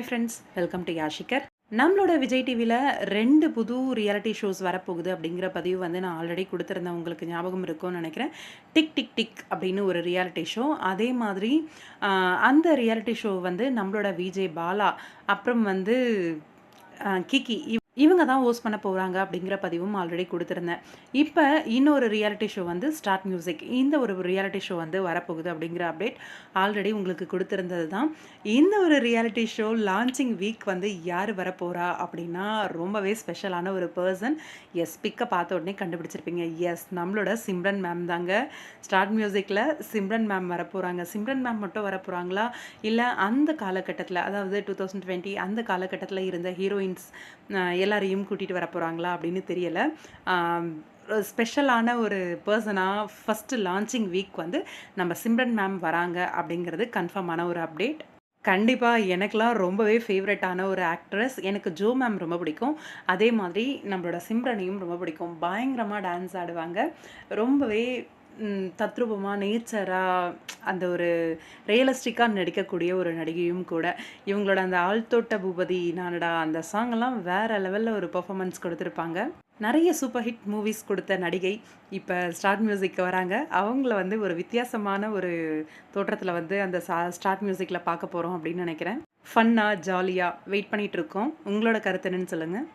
Hi friends welcome to யாஷிகர் நம்மளோட விஜய் டிவியில் ரெண்டு புது ரியாலிட்டி ஷோஸ் வரப்போகுது அப்படிங்கிற பதிவு வந்து நான் ஆல்ரெடி கொடுத்துருந்தேன். உங்களுக்கு ஞாபகம் இருக்கும்னு நினைக்கிறேன். டிக் டிக் டிக் அப்படின்னு ஒரு ரியாலிட்டி ஷோ அதே மாதிரி அந்த ரியாலிட்டி ஷோ வந்து நம்மளோட விஜய் பாலா அப்புறம் வந்து கிக்கி இவங்க தான் ஹோஸ்ட் பண்ண போகிறாங்க அப்படிங்கிற பதிவும் ஆல்ரெடி கொடுத்துருந்தேன். இப்போ இன்னொரு ரியாலிட்டி ஷோ வந்து ஸ்டார்ட் மியூசிக் இந்த ஒரு ரியாலிட்டி ஷோ வந்து வரப்போகுது அப்படிங்கிற அப்டேட் ஆல்ரெடி உங்களுக்கு கொடுத்துருந்தது தான். இந்த ஒரு ரியாலிட்டி ஷோ லான்ச்சிங் வீக் வந்து யார் வரப்போகிறா அப்படின்னா ரொம்பவே ஸ்பெஷலான ஒரு பர்சன் எஸ் பிக்கை பார்த்த உடனே கண்டுபிடிச்சிருப்பீங்க. எஸ் நம்மளோட சிம்ரன் மேம் தாங்க. ஸ்டார்ட் மியூசிக்கில் சிம்ரன் மேம் வரப்போகிறாங்க சிம்ரன் மேம் மட்டும் வரப்போகிறாங்களா இல்லை அந்த காலகட்டத்தில் அதாவது டூ தௌசண்ட் டுவெண்ட்டி அந்த காலகட்டத்தில் இருந்த ஹீரோயின்ஸ் எல்லாரையும் கூட்டிகிட்டு வர போகிறாங்களா அப்படின்னு தெரியலை. ஸ்பெஷலான ஒரு பர்சனாக ஃபஸ்ட்டு லான்ச்சிங் வீக் வந்து நம்ம சிம்ரன் மேம் வராங்க அப்படிங்கிறது கன்ஃபார்மான ஒரு அப்டேட் கண்டிப்பாக எனக்கெலாம் ரொம்பவே ஃபேவரட்டான ஒரு ஆக்ட்ரஸ் எனக்கு ஜோ மேம் ரொம்ப பிடிக்கும். அதே மாதிரி நம்மளோட சிம்ரனையும் ரொம்ப பிடிக்கும். பயங்கரமாக டான்ஸ் ஆடுவாங்க. ரொம்பவே தத்ரூபமாக நேச்சராக அந்த ஒரு ரியலிஸ்டிக்காக நடிக்கக்கூடிய ஒரு நடிகையும் கூட. இவங்களோட அந்த ஆழ்தோட்ட பூபதி நானடா அந்த சாங்கெல்லாம் வேறு லெவலில் ஒரு பர்ஃபாமன்ஸ் கொடுத்துருப்பாங்க. நிறைய சூப்பர் ஹிட் மூவிஸ் கொடுத்த நடிகை இப்போ ஸ்டார்ட் மியூசிக் வராங்க. அவங்கள வந்து ஒரு வித்தியாசமான ஒரு தோற்றத்தில் வந்து அந்த சா ஸ்டார்ட் மியூசிக்கில் பார்க்க போகிறோம் அப்படின்னு நினைக்கிறேன். ஃபன்னாக ஜாலியாக வெயிட் பண்ணிகிட்ருக்கோம் உங்களோட கருத்து என்னன்னு சொல்லுங்கள்